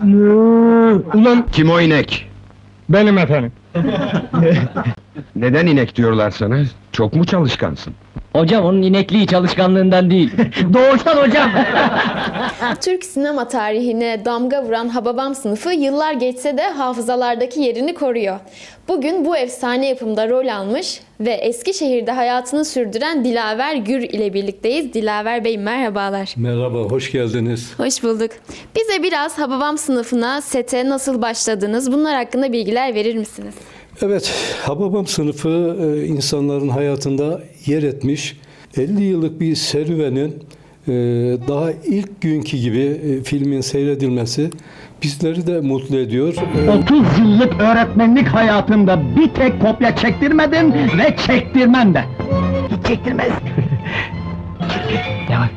Ulan Kim o inek? benim efendim. Neden inek diyorlar sana? Çok mu çalışkansın? Hocam onun inekliği çalışkanlığından değil. Doğuştan hocam. Türk sinema tarihine damga vuran Hababam sınıfı yıllar geçse de hafızalardaki yerini koruyor. Bugün bu efsane yapımda rol almış ve Eskişehir'de hayatını sürdüren Dilaver Gür ile birlikteyiz. Dilaver Bey merhabalar. Merhaba, hoş geldiniz. Hoş bulduk. Bize biraz Hababam sınıfına, sete nasıl başladınız bunlar hakkında bilgiler verir misiniz? Evet, Hababam sınıfı e, insanların hayatında yer etmiş. 50 yıllık bir serüvenin e, daha ilk günkü gibi e, filmin seyredilmesi bizleri de mutlu ediyor. E, 30 yıllık öğretmenlik hayatımda bir tek kopya çektirmedim ve çektirmem de. Hiç çektirmez. ne var?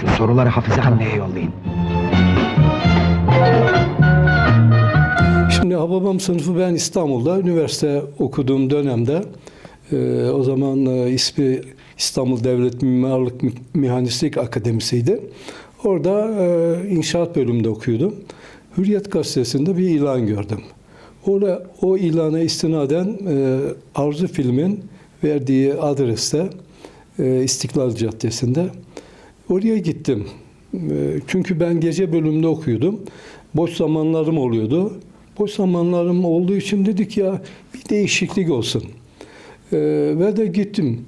Şu soruları Hafize anneye yollayın. Şimdi Hababam sınıfı ben İstanbul'da üniversite okuduğum dönemde e, o zaman e, ismi İstanbul Devlet Mimarlık Mi- Mühendislik Akademisi'ydi. Orada e, inşaat bölümünde okuyordum. Hürriyet gazetesinde bir ilan gördüm. Orada o ilana istinaden e, Arzu Film'in verdiği adreste İstiklal Caddesi'nde oraya gittim. Çünkü ben gece bölümünde okuyordum. Boş zamanlarım oluyordu. Boş zamanlarım olduğu için dedik ya bir değişiklik olsun. E, ve de gittim.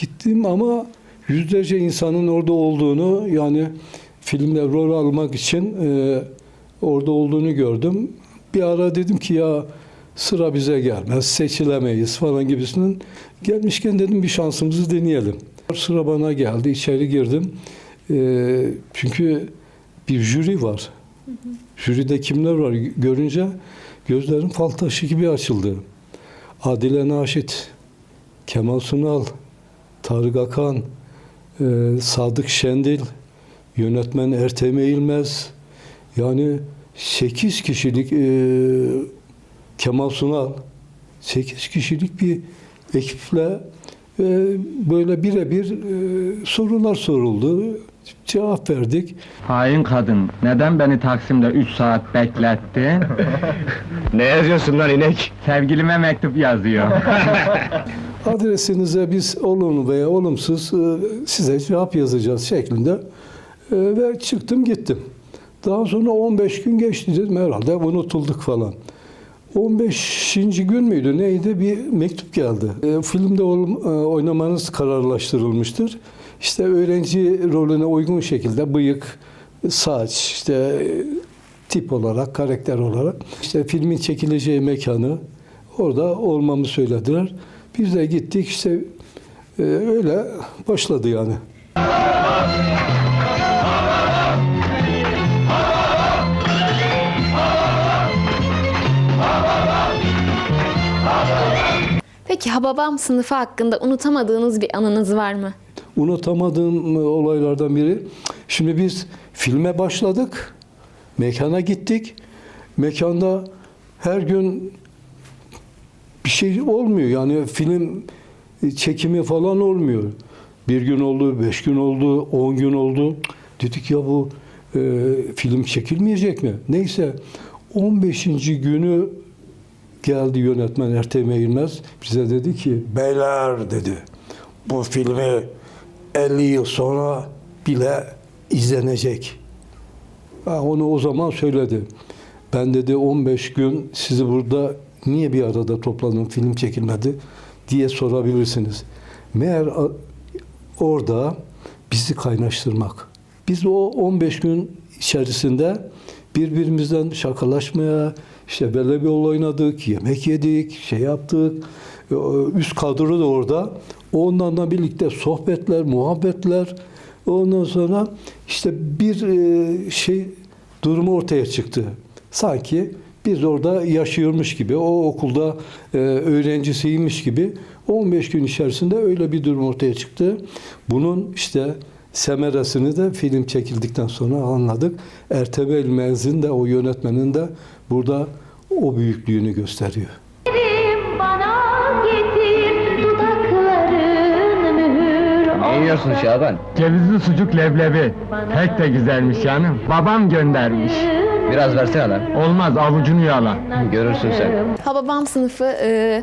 Gittim ama yüzlerce insanın orada olduğunu yani filmde rol almak için e, orada olduğunu gördüm. Bir ara dedim ki ya sıra bize gelmez, seçilemeyiz falan gibisinden. Gelmişken dedim bir şansımızı deneyelim. Sıra bana geldi, içeri girdim. E, çünkü bir jüri var. Jüride kimler var görünce gözlerim fal taşı gibi açıldı. Adile Naşit, Kemal Sunal, Tarık Akan, e, Sadık Şendil, yönetmen Ertem Eğilmez. Yani 8 kişilik e, Kemal Sunal, 8 kişilik bir ekiple e, böyle birebir e, sorular soruldu. Cevap verdik. Hain kadın, neden beni Taksim'de 3 saat beklettin? Ne yazıyorsun lan inek? Sevgilime mektup yazıyor. Adresinize biz olumlu veya olumsuz e, size cevap yazacağız şeklinde E, ve çıktım gittim. Daha sonra 15 gün geçti dedim herhalde unutulduk falan. 15. gün müydü neydi bir mektup geldi. E, filmde oynamanız kararlaştırılmıştır. İşte öğrenci rolüne uygun şekilde bıyık, saç, işte tip olarak, karakter olarak işte filmin çekileceği mekanı orada olmamı söylediler. Biz de gittik işte e, öyle başladı yani. Peki Hababam sınıfı hakkında unutamadığınız bir anınız var mı? unutamadığım e, olaylardan biri. Şimdi biz filme başladık. Mekana gittik. Mekanda her gün bir şey olmuyor. Yani film çekimi falan olmuyor. Bir gün oldu, beş gün oldu, on gün oldu. Dedik ya bu e, film çekilmeyecek mi? Neyse 15. günü geldi yönetmen Ertem Eğilmez. Bize dedi ki beyler dedi bu filmi 50 yıl sonra bile izlenecek. Ha, onu o zaman söyledi. Ben dedi 15 gün sizi burada niye bir arada topladım film çekilmedi diye sorabilirsiniz. Meğer orada bizi kaynaştırmak. Biz o 15 gün içerisinde birbirimizden şakalaşmaya, işte voleybol oynadık, yemek yedik, şey yaptık. Ee, Üst kadro da orada. Onlarla birlikte sohbetler, muhabbetler. Ondan sonra işte bir e, şey durumu ortaya çıktı. Sanki biz orada yaşıyormuş gibi, o okulda e, öğrencisiymiş gibi 15 gün içerisinde öyle bir durum ortaya çıktı. Bunun işte semeresini de film çekildikten sonra anladık. Ertebel Mezin de o yönetmenin de burada o büyüklüğünü gösteriyor. Ne yiyorsun Şaban? Cevizli sucuk leblebi. Pek de güzelmiş canım. Babam göndermiş. Biraz versene lan. Olmaz avucunu yala. Görürsün sen. Hababam sınıfı e,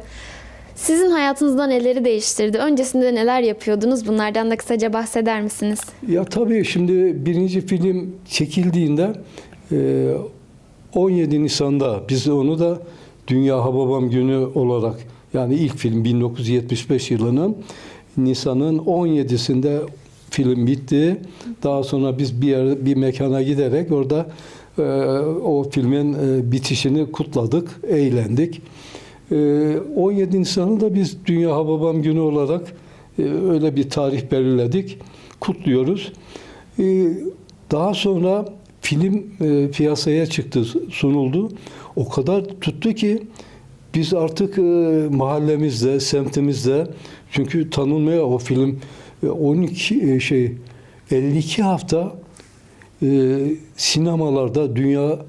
sizin hayatınızda neleri değiştirdi? Öncesinde neler yapıyordunuz? Bunlardan da kısaca bahseder misiniz? Ya tabii şimdi birinci film çekildiğinde e, 17 Nisan'da biz onu da Dünya Hababam Günü olarak yani ilk film 1975 yılının Nisan'ın 17'sinde film bitti. Daha sonra biz bir yer, bir mekana giderek orada e, o filmin e, bitişini kutladık, eğlendik. E, 17 Nisan'ı da biz Dünya Hababam Günü olarak e, öyle bir tarih belirledik, kutluyoruz. E, daha sonra film e, piyasaya çıktı, sunuldu. O kadar tuttu ki biz artık mahallemizde, semtimizde çünkü tanınmaya o film e, 12 e, şey 52 hafta e, sinemalarda dünya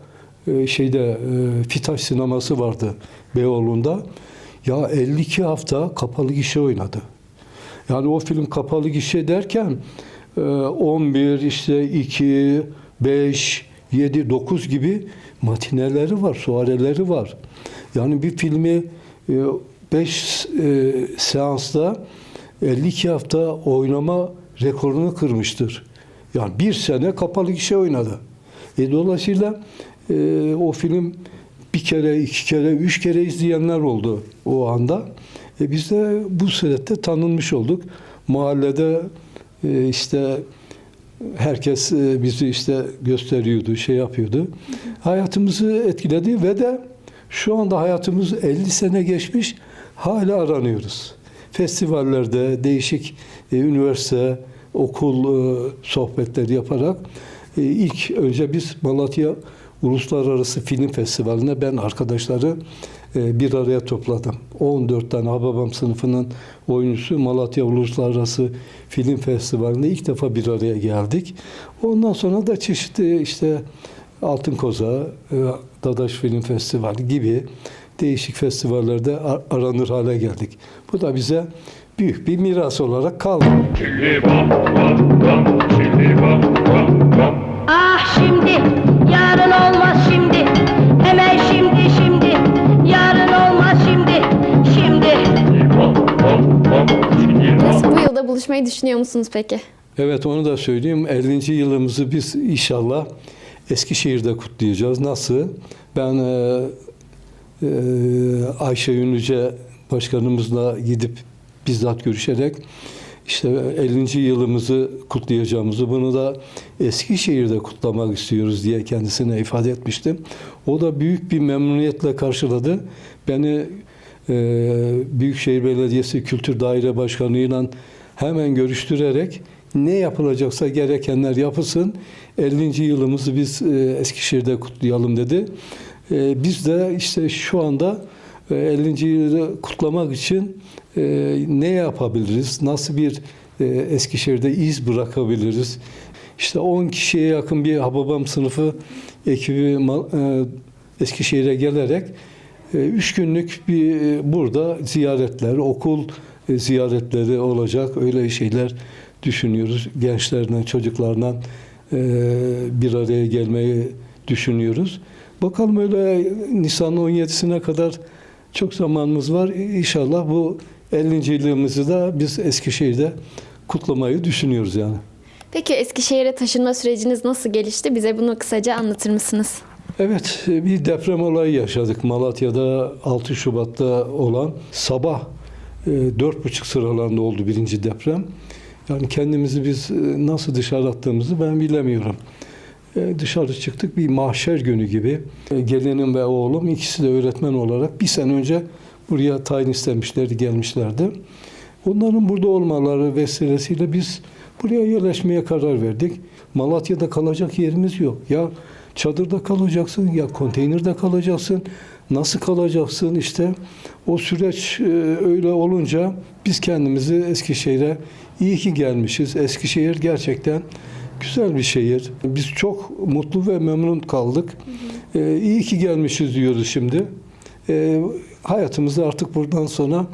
e, şeyde e, Fitaş sineması vardı Beyoğlu'nda. Ya 52 hafta kapalı gişe oynadı. Yani o film kapalı gişe derken e, 11 işte 2 5 7 9 gibi matineleri var, suareleri var. Yani bir filmi 5 seansta 52 hafta oynama rekorunu kırmıştır. Yani bir sene kapalı gişe oynadı. E, dolayısıyla e, o film bir kere, iki kere, üç kere izleyenler oldu o anda. E, biz de bu surette tanınmış olduk. Mahallede e, işte herkes e, bizi işte gösteriyordu, şey yapıyordu. Hayatımızı etkiledi ve de şu anda hayatımız 50 sene geçmiş, hala aranıyoruz. Festivallerde, değişik e, üniversite, okul e, sohbetleri yaparak e, ilk önce biz Malatya Uluslararası Film Festivali'ne ben arkadaşları e, bir araya topladım. 14 tane Hababam sınıfının oyuncusu Malatya Uluslararası Film Festivali'nde ilk defa bir araya geldik. Ondan sonra da çeşitli işte Altın Koza, Dadaş Film Festivali gibi değişik festivallerde ar- aranır hale geldik. Bu da bize büyük bir miras olarak kaldı. Ah şimdi, yarın olmaz şimdi. Hemen şimdi şimdi, yarın olmaz şimdi. Şimdi. Nasıl bu yılda buluşmayı düşünüyor musunuz peki? Evet onu da söyleyeyim. 50. yılımızı biz inşallah Eskişehir'de kutlayacağız. Nasıl? Ben e, e, Ayşe Ünlüce başkanımızla gidip bizzat görüşerek işte 50. yılımızı kutlayacağımızı bunu da Eskişehir'de kutlamak istiyoruz diye kendisine ifade etmiştim. O da büyük bir memnuniyetle karşıladı. Beni e, Büyükşehir Belediyesi Kültür Daire Başkanı'yla hemen görüştürerek ne yapılacaksa gerekenler yapılsın. 50. yılımızı biz e, Eskişehir'de kutlayalım dedi. E, biz de işte şu anda 50. yılı kutlamak için e, ne yapabiliriz? Nasıl bir e, Eskişehir'de iz bırakabiliriz? İşte 10 kişiye yakın bir Hababam sınıfı ekibi e, Eskişehir'e gelerek e, üç günlük bir burada ziyaretler, okul ziyaretleri olacak. Öyle şeyler düşünüyoruz. Gençlerle, çocuklarla bir araya gelmeyi düşünüyoruz. Bakalım öyle Nisan 17'sine kadar çok zamanımız var. İnşallah bu 50. yılımızı da biz Eskişehir'de kutlamayı düşünüyoruz yani. Peki Eskişehir'e taşınma süreciniz nasıl gelişti? Bize bunu kısaca anlatır mısınız? Evet, bir deprem olayı yaşadık. Malatya'da 6 Şubat'ta olan sabah e, dört buçuk sıralarında oldu birinci deprem. Yani kendimizi biz e, nasıl dışarı attığımızı ben bilemiyorum. E, Dışarı çıktık bir mahşer günü gibi. E, Gelinim ve oğlum ikisi de öğretmen olarak bir sene önce buraya tayin istemişlerdi, gelmişlerdi. Onların burada olmaları vesilesiyle biz buraya yerleşmeye karar verdik. Malatya'da kalacak yerimiz yok. Ya çadırda kalacaksın ya konteynerde kalacaksın. Nasıl kalacaksın işte o süreç e, öyle olunca biz kendimizi Eskişehir'e iyi ki gelmişiz. Eskişehir gerçekten güzel bir şehir. Biz çok mutlu ve memnun kaldık. E, iyi ki gelmişiz diyoruz şimdi. E, hayatımızda artık buradan sonra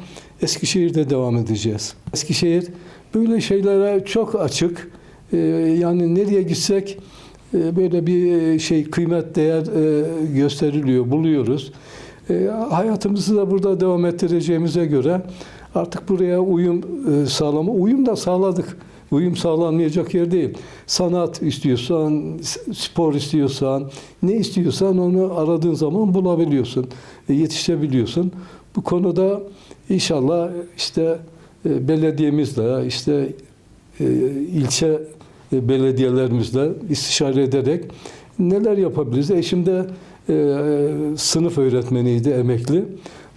Eskişehir'de devam edeceğiz. Eskişehir böyle şeylere çok açık. E, yani nereye gitsek e, böyle bir şey kıymet değer e, gösteriliyor, buluyoruz. E, hayatımızı da burada devam ettireceğimize göre artık buraya uyum e, sağlama, uyum da sağladık. Uyum sağlanmayacak yer değil. Sanat istiyorsan, spor istiyorsan, ne istiyorsan onu aradığın zaman bulabiliyorsun, e, yetişebiliyorsun. Bu konuda inşallah işte e, belediyemizle, işte e, ilçe belediyelerimizle istişare ederek neler yapabiliriz? Eşim de sınıf öğretmeniydi, emekli.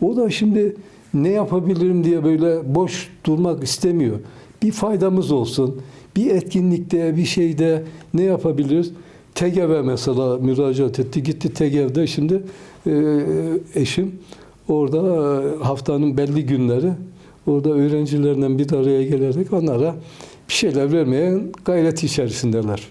O da şimdi ne yapabilirim diye böyle boş durmak istemiyor. Bir faydamız olsun, bir etkinlikte, bir şeyde ne yapabiliriz? TGV mesela müracaat etti, gitti TGV'de şimdi e, eşim orada e, haftanın belli günleri orada öğrencilerle bir araya gelerek onlara bir şeyler vermeye gayret içerisindeler.